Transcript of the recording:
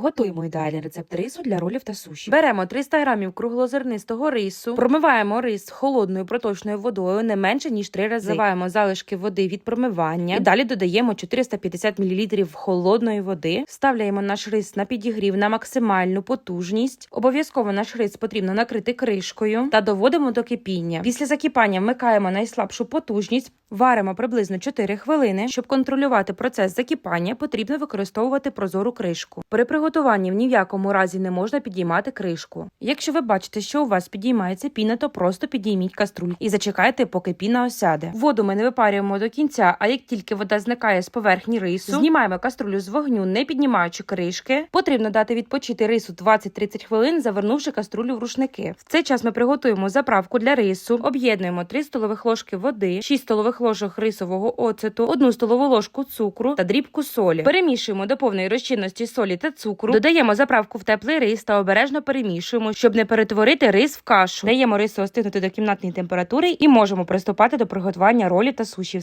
Готуємо ідеальний рецепт рису для ролів та суші. Беремо 300 грамів круглозернистого рису, промиваємо рис холодною проточною водою не менше ніж 3 рази. Заливаємо залишки води від промивання і далі додаємо 450 мл холодної води. Вставляємо наш рис на підігрів на максимальну потужність. Обов'язково наш рис потрібно накрити кришкою та доводимо до кипіння. Після закипання вмикаємо найслабшу потужність. Варимо приблизно 4 хвилини. Щоб контролювати процес закипання, потрібно використовувати прозору кришку. При приготуванні в ні в якому разі не можна підіймати кришку. Якщо ви бачите, що у вас підіймається піна, то просто підійміть каструль і зачекайте, поки піна осяде. Воду ми не випарюємо до кінця, а як тільки вода зникає з поверхні рису, знімаємо каструлю з вогню, не піднімаючи кришки. Потрібно дати відпочити рису 20-30 хвилин, завернувши каструлю в рушники. В цей час ми приготуємо заправку для рису, об'єднуємо 3 столових ложки води, 6 столових ложок рисового оцету, 1 столову ложку цукру та дрібку солі. Перемішуємо до повної розчинності солі та цукру, додаємо заправку в теплий рис та обережно перемішуємо, щоб не перетворити рис в кашу. Даємо рису остигнути до кімнатної температури і можемо приступати до приготування ролів та сушів.